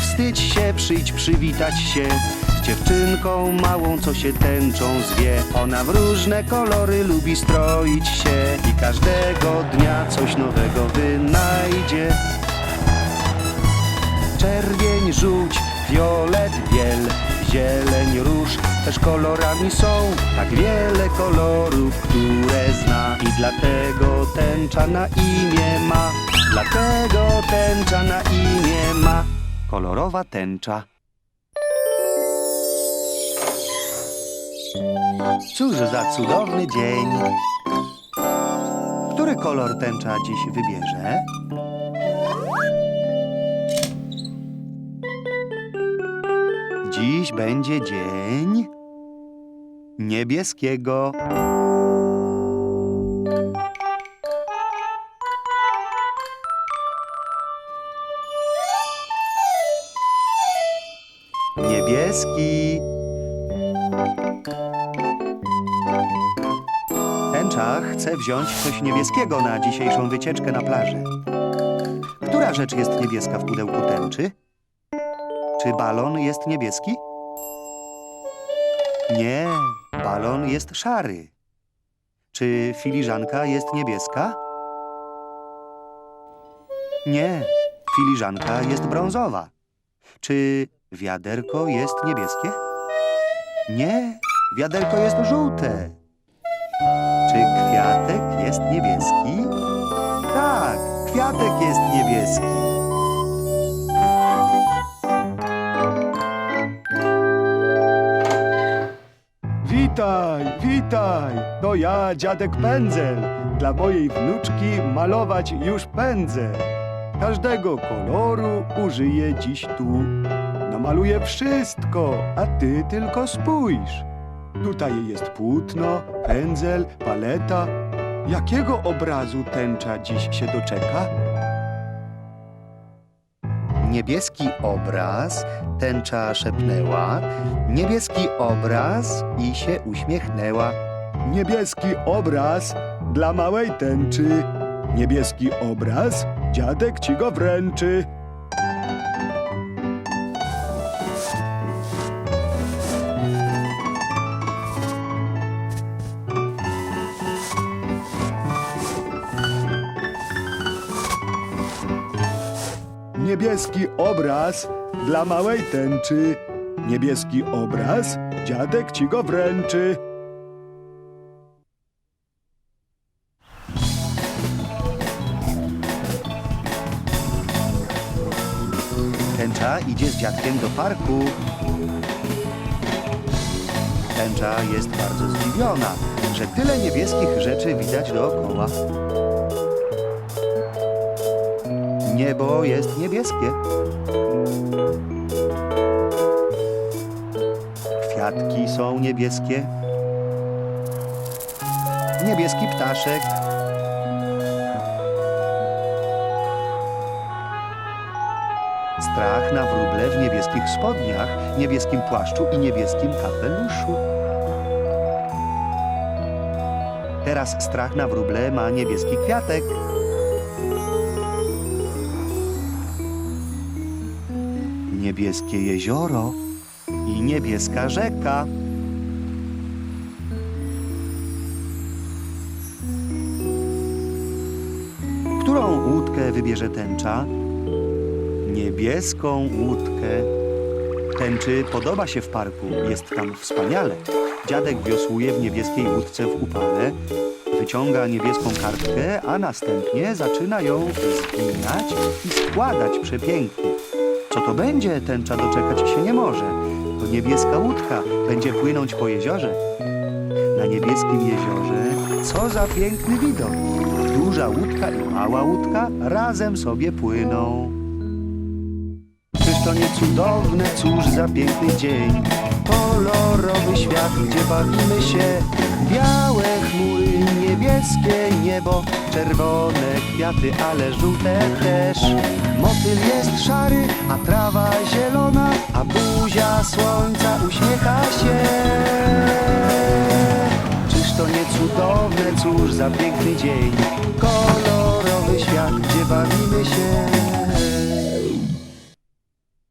wstydź się, przyjdź przywitać się z dziewczynką małą, co się tęczą zwie. Ona w różne kolory lubi stroić się i każdego dnia coś nowego wynajdzie. Czerwień, żółć, fiolet, biel, zieleń, róż Też kolorami są tak wiele kolorów, które zna I dlatego tęcza na imię ma Dlatego tęcza Kolorowa tęcza Cóż za cudowny dzień Który kolor tęcza dziś wybierze? Dziś będzie dzień niebieskiego. Niebieski. Tęcza chce wziąć coś niebieskiego na dzisiejszą wycieczkę na plażę. Która rzecz jest niebieska w pudełku tęczy? Czy balon jest niebieski? Nie, balon jest szary. Czy filiżanka jest niebieska? Nie, filiżanka jest brązowa. Czy wiaderko jest niebieskie? Nie, wiaderko jest żółte. Czy kwiatek jest niebieski? Tak, kwiatek jest niebieski. Witaj, witaj! To ja, dziadek Pędzel. Dla mojej wnuczki malować już pędzę. Każdego koloru użyję dziś tu. Namaluję wszystko, a ty tylko spójrz. Tutaj jest płótno, pędzel, paleta. Jakiego obrazu tęcza dziś się doczeka? Niebieski obraz, tęcza szepnęła. Niebieski obraz i się uśmiechnęła. Niebieski obraz dla małej tęczy. Niebieski obraz, dziadek ci go wręczy. Niebieski obraz dla małej tęczy. Niebieski obraz, dziadek ci go wręczy. Tęcza idzie z dziadkiem do parku. Tęcza jest bardzo zdziwiona, że tyle niebieskich rzeczy widać dookoła. Niebo jest niebieskie. Kwiatki są niebieskie. Niebieski ptaszek. Strach na wróble w niebieskich spodniach, niebieskim płaszczu i niebieskim kapeluszu. Teraz strach na wróble ma niebieski kwiatek. Niebieskie jezioro i niebieska rzeka. Którą łódkę wybierze tęcza? Niebieską łódkę. Tęczy podoba się w parku, jest tam wspaniale. Dziadek wiosłuje w niebieskiej łódce w upale, wyciąga niebieską kartkę, a następnie zaczyna ją zginać i składać przepięknie. Co to będzie, tęcza doczekać się nie może. To niebieska łódka będzie płynąć po jeziorze. Na niebieskim jeziorze co za piękny widok. Duża łódka i mała łódka razem sobie płyną. Czyż to nie cudowne, cóż za piękny dzień Kolorowy świat, gdzie bawimy się Białe chmury, niebieskie niebo Czerwone kwiaty, ale żółte też Motyl jest szary, a trawa zielona A buzia słońca uśmiecha się. Czyż to nie cudowne, cóż za piękny dzień? Kolorowy świat, gdzie bawimy